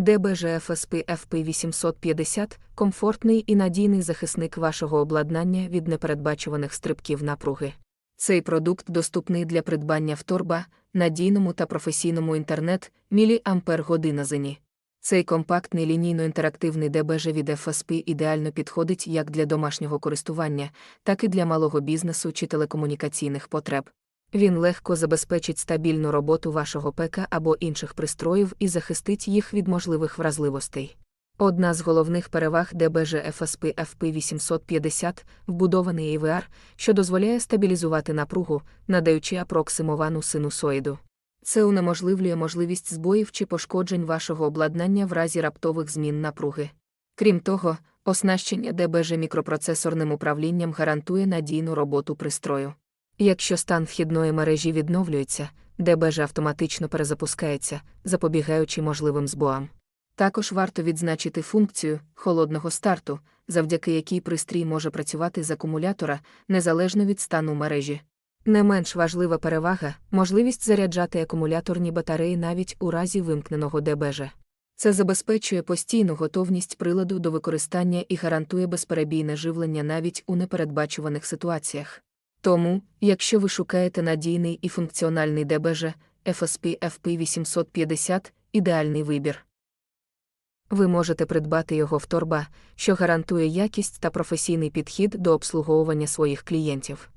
DBG FSP FP850 – комфортний і надійний захисник вашого обладнання від непередбачуваних стрибків напруги. Цей продукт доступний для придбання в торба, надійному та професійному інтернет міліампер година зені. Цей компактний лінійно-інтерактивний DBG від FSP ідеально підходить як для домашнього користування, так і для малого бізнесу чи телекомунікаційних потреб. Він легко забезпечить стабільну роботу вашого ПК або інших пристроїв і захистить їх від можливих вразливостей. Одна з головних переваг DBG FSP FP850 – вбудований EVR, що дозволяє стабілізувати напругу, надаючи апроксимовану синусоїду. Це унеможливлює можливість збоїв чи пошкоджень вашого обладнання в разі раптових змін напруги. Крім того, оснащення DBG мікропроцесорним управлінням гарантує надійну роботу пристрою. Якщо стан вхідної мережі відновлюється, DBG автоматично перезапускається, запобігаючи можливим збоям. Також варто відзначити функцію холодного старту, завдяки якій пристрій може працювати з акумулятора незалежно від стану мережі. Не менш важлива перевага можливість заряджати акумуляторні батареї навіть у разі вимкненого ДБЖ. Це забезпечує постійну готовність приладу до використання і гарантує безперебійне живлення навіть у непередбачуваних ситуаціях. Тому, якщо ви шукаєте надійний і функціональний ДБЖ, FSP FP850 – ідеальний вибір. Ви можете придбати його в торба, що гарантує якість та професійний підхід до обслуговування своїх клієнтів.